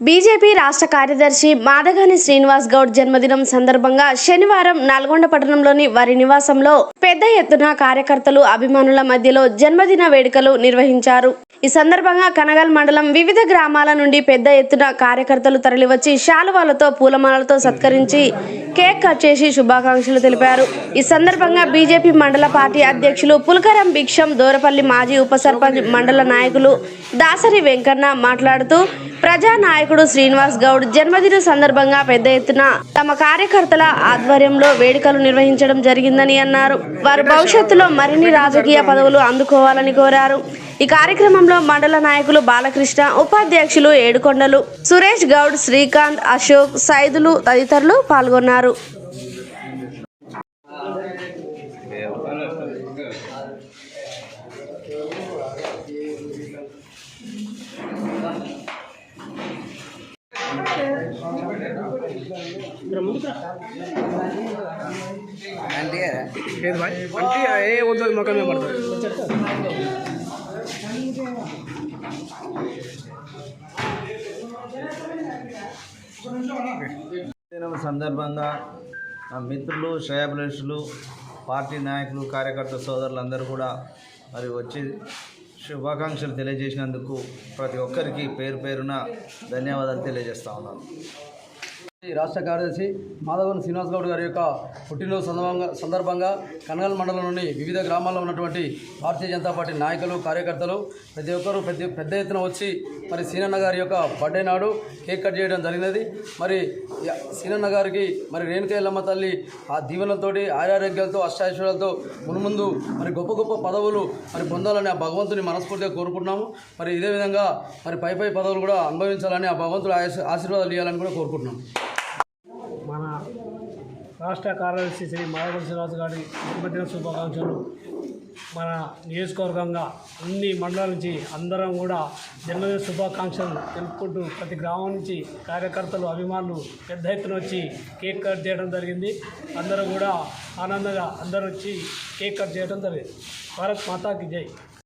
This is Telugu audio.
బీజేపీ రాష్ట్ర కార్యదర్శి మాదగాని శ్రీనివాస్ గౌడ్ జన్మదినం సందర్భంగా శనివారం నల్గొండ పట్టణంలోని వారి నివాసంలో పెద్ద ఎత్తున కార్యకర్తలు అభిమానుల మధ్యలో జన్మదిన వేడుకలు నిర్వహించారు. ఈ సందర్భంగా కనగల్ మండలం వివిధ గ్రామాల నుండి పెద్ద ఎత్తున కార్యకర్తలు తరలివచ్చి శాలువాలతో పూలమాలతో సత్కరించి కేక్ కట్ చేసి శుభాకాంక్షలు తెలిపారు. ఈ సందర్భంగా బీజేపీ మండల పార్టీ అధ్యక్షులు పులకరం భిక్షం దూరపల్లి మాజీ ఉప సర్పంచ్ మండల నాయకులు దాసరి వెంకన్న మాట్లాడుతూ ప్రజా నాయకుడు శ్రీనివాస్ గౌడ్ జన్మదిన సందర్భంగా పెద్ద ఎత్తున తమ కార్యకర్తల ఆధ్వర్యంలో వేడుకలు నిర్వహించడం జరిగిందని అన్నారు. వారు భవిష్యత్తులో మరిన్ని రాజకీయ పదవులు అందుకోవాలని కోరారు. ఈ కార్యక్రమంలో మండల నాయకులు బాలకృష్ణ ఉపాధ్యక్షులు ఏడుకొండలు సురేష్ గౌడ్ శ్రీకాంత్ అశోక్ సైదులు తదితరులు పాల్గొన్నారు. అంటే ఏది భాయ్ అంటే ఏ వద్దు మొక్కమే మీద పడుతుంది దినం సందర్భంగా నా మిత్రులు శ్రేయభిలాషులు పార్టీ నాయకులు కార్యకర్త సోదరులందరూ కూడా మరి వచ్చి శుభాకాంక్షలు తెలియజేసినందుకు ప్రతి ఒక్కరికి పేరు పేరున ధన్యవాదాలు తెలియజేస్తా ఉన్నాను. రాష్ట్ర కార్యదర్శి మాధవన్ శ్రీనివాస్ గౌడ్ గారి యొక్క పుట్టినరోజు సందర్భంగా సందర్భంగా కనగల్ మండలంలోని వివిధ గ్రామాల్లో ఉన్నటువంటి భారతీయ జనతా పార్టీ నాయకులు కార్యకర్తలు ప్రతి ఒక్కరూ పెద్ద పెద్ద ఎత్తున వచ్చి మరి సీనన్న గారి యొక్క బర్త్డే నాడు కేక్ కట్ చేయడం జరిగినది. మరి సీనన్న గారికి మరి రేణుక ఎల్లమ్మ తల్లి ఆ దీవెనలతోటి ఆరోగ్యాలతో అష్టాశ్వరాలతో మున్ముందు మరి గొప్ప గొప్ప పదవులు మరి పొందాలని ఆ భగవంతుని మనస్ఫూర్తిగా కోరుకుంటున్నాము. మరి ఇదే విధంగా మరి పై పై పదవులు కూడా అనుభవించాలని ఆ భగవంతుడు ఆశీర్వాదాలు ఇవ్వాలని కూడా కోరుకుంటున్నాము. రాష్ట్ర కార్యదర్శి శ్రీ మాధవ గారి జన్మదిన శుభాకాంక్షలు. మన నియోజకవర్గంగా అన్ని మండలాల నుంచి అందరం కూడా జన్మదిన శుభాకాంక్షలు తెలుపుకుంటూ ప్రతి గ్రామం నుంచి కార్యకర్తలు అభిమానులు పెద్ద ఎత్తున వచ్చి కేక్ కట్ చేయడం జరిగింది. అందరూ కూడా ఆనందంగా అందరూ వచ్చి కేక్ కట్ చేయడం జరిగింది. భారత్ మాతాకి జై.